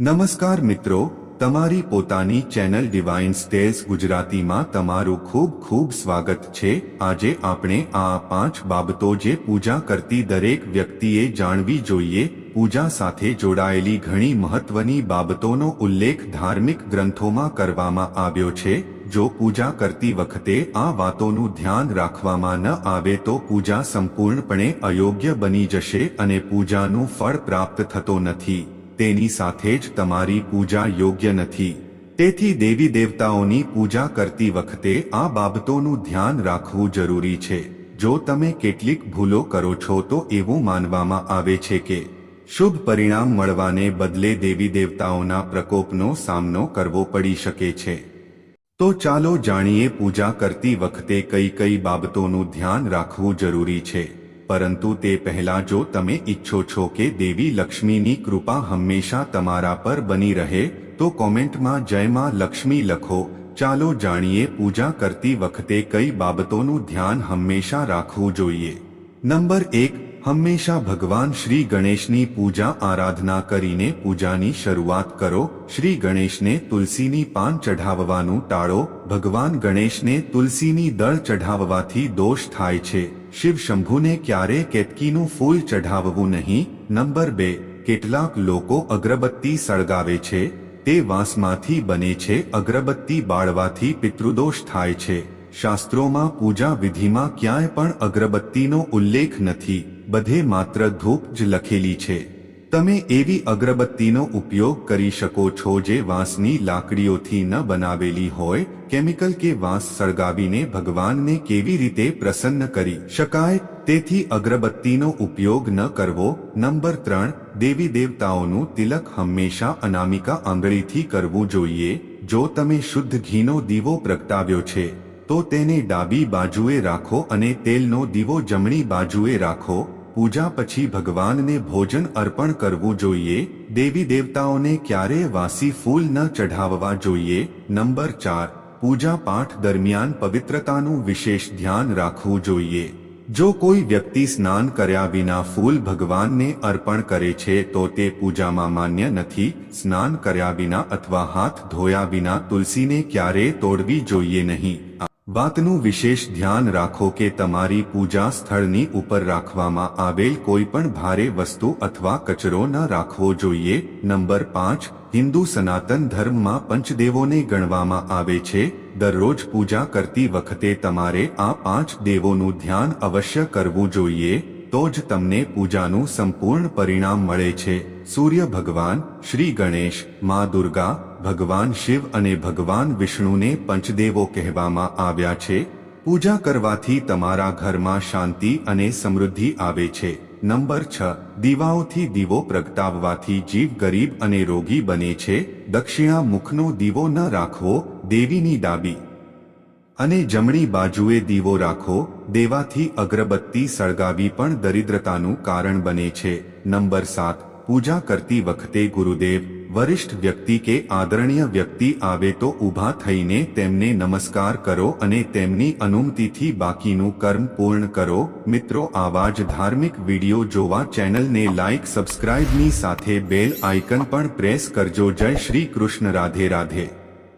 નમસ્કાર મિત્રો, તમારી પોતાની ચેનલ ડિવાઇન સ્ટેલ્સ ગુજરાતીમાં તમારું ખૂબ ખૂબ સ્વાગત છે. આજે આપણે આ પાંચ બાબતો જે પૂજા કરતી દરેક વ્યક્તિએ જાણવી જોઈએ, પૂજા સાથે જોડાયેલી ઘણી મહત્વની બાબતોનો ઉલ્લેખ ધાર્મિક ગ્રંથોમાં કરવામાં આવ્યો છે. જો પૂજા કરતી વખતે આ વાતોનું ધ્યાન રાખવામાં ન આવે તો પૂજા સંપૂર્ણપણે અયોગ્ય બની જશે અને પૂજાનું ફળ પ્રાપ્ત થતો નથી. તેની સાથે જ તમારી પૂજા યોગ્ય નથી. તેથી દેવી દેવતાઓની પૂજા કરતી વખતે આ બાબતોનું ધ્યાન રાખવું જરૂરી છે. જો તમે કેટલીક ભૂલો કરો છો તો એવું માનવામાં આવે છે કે, શુભ પરિણામ મળવાને બદલે દેવી દેવતાઓના પ્રકોપનો સામનો કરવો પડી શકે છે. તો ચાલો જાણીએ પૂજા કરતી વખતે કઈ કઈ બાબતોનું ધ્યાન રાખવું જરૂરી છે. પરંતુ તે પહેલા જો તમે ઈચ્છો છો કે દેવી લક્ષ્મીની કૃપા હંમેશા તમારા પર બની રહે, તો કોમેન્ટમાં જય માં લક્ષ્મી લખો. ચાલો જાણીએ પૂજા કરતી વખતે કઈ બાબતોનું ધ્યાન હંમેશા રાખવું જોઈએ. નંબર એક હંમેશા ભગવાન શ્રી ગણેશની પૂજા આરાધના કરીને પૂજાની શરૂઆત કરો. શ્રી ગણેશને તુલસીની પાન ચઢાવવાનું ટાળો. ભગવાન ગણેશને તુલસીની દળ ચઢાવવાથી દોષ થાય છે. શિવ શંભુને ક્યારે કેતકીનું ફૂલ ચઢાવવું નહીં? નંબર બે. કેટલાક લોકો અગરબત્તી સળગાવે છે. તે વાંસમાંથી બને છે. અગરબત્તી બાળવાથી પિતૃદોષ થાય છે. શાસ્ત્રોમાં પૂજા વિધિમાં ક્યાંય પણ અગરબત્તીનો ઉલ્લેખ નથી. બધે માત્ર ધૂપ જ લખેલી છે. તમે એવી અગરબત્તીનો ઉપયોગ કરી શકો છો જે વાંસની લાકડીઓથી ન બનાવેલી હોય, કેમિકલ કે વાંસ સળગાવીને ભગવાનને કેવી રીતે પ્રસન્ન કરી શકાય, તેથી અગરબત્તીનો ઉપયોગ ન કરવો. નંબર ત્રણ, દેવી દેવતાઓનું તિલક હંમેશા અનામિકા આંગળીથી કરવું જોઈએ. જો તમે શુદ્ધ ઘીનો દીવો પ્રગટાવ્યો છે, તો તેને ડાબી બાજુએ રાખો અને તેલનો દીવો જમણી બાજુએ રાખો. પૂજા પછી ભગવાનને ભોજન અર્પણ કરવું જોઈએ દેવી દેવતાઓને ક્યારેય વાસી ફૂલ ન ચઢાવવા જોઈએ નંબર ચાર પૂજા પાઠ દરમિયાન પવિત્રતાનું વિશેષ ધ્યાન રાખવું જોઈએ જો કોઈ વ્યક્તિ સ્નાન કર્યા વિના ફૂલ ભગવાનને અર્પણ કરે છે તો તે પૂજામાં માન્ય નથી સ્નાન કર્યા વિના અથવા હાથ ધોયા વિના તુલસીને ક્યારેય તોડવી જોઈએ નહીં વાતનું વિશેષ ધ્યાન રાખો કે તમારી પૂજા સ્થળની ઉપર રાખવામાં આવેલ કોઈ પણ ભારે વસ્તુ અથવા કચરો ન રાખવો જોઈએ. નંબર પાંચ, હિન્દુ સનાતન ધર્મમાં પંચદેવોને ગણવામાં આવે છે. દરરોજ પૂજા કરતી વખતે તમારે આ પાંચ દેવોનું ધ્યાન અવશ્ય કરવું જોઈએ, તો જ તમને પૂજાનું સંપૂર્ણ પરિણામ મળે છે. સૂર્ય ભગવાન શ્રી ગણેશ, મા દુર્ગા, ભગવાન શિવ અને ભગવાન વિષ્ણુને પંચદેવો કહેવામાં આવ્યા છે. પૂજા કરવાથી તમારા ઘરમાં શાંતિ અને સમૃદ્ધિ આવે છે. નંબર છ. દીવાઓથી દીવો પ્રગટાવવાથી જીવ ગરીબ અને રોગી બને છે. દક્ષિણા મુખનો દીવો ન રાખવો, દેવીની ડાબી અને જમણી બાજુએ દીવો રાખો, દેવાથી અગરબત્તી સળગાવી પણ દરિદ્રતાનું કારણ બને છે. નંબર સાત. પૂજા કરતી વખતે ગુરુદેવ, વરિષ્ઠ વ્યક્તિ કે આદરણીય વ્યક્તિ આવે તો ઊભા થઈને તેમને નમસ્કાર કરો અને તેમની અનુમતિથી બાકીનું કર્મ પૂર્ણ કરો. મિત્રો, આવા જ ધાર્મિક વીડિયો જોવા ચેનલને લાઇક સબસ્ક્રાઇબની સાથે બેલ આઇકન પણ પ્રેસ કરજો. જય શ્રી કૃષ્ણ. રાધે રાધે.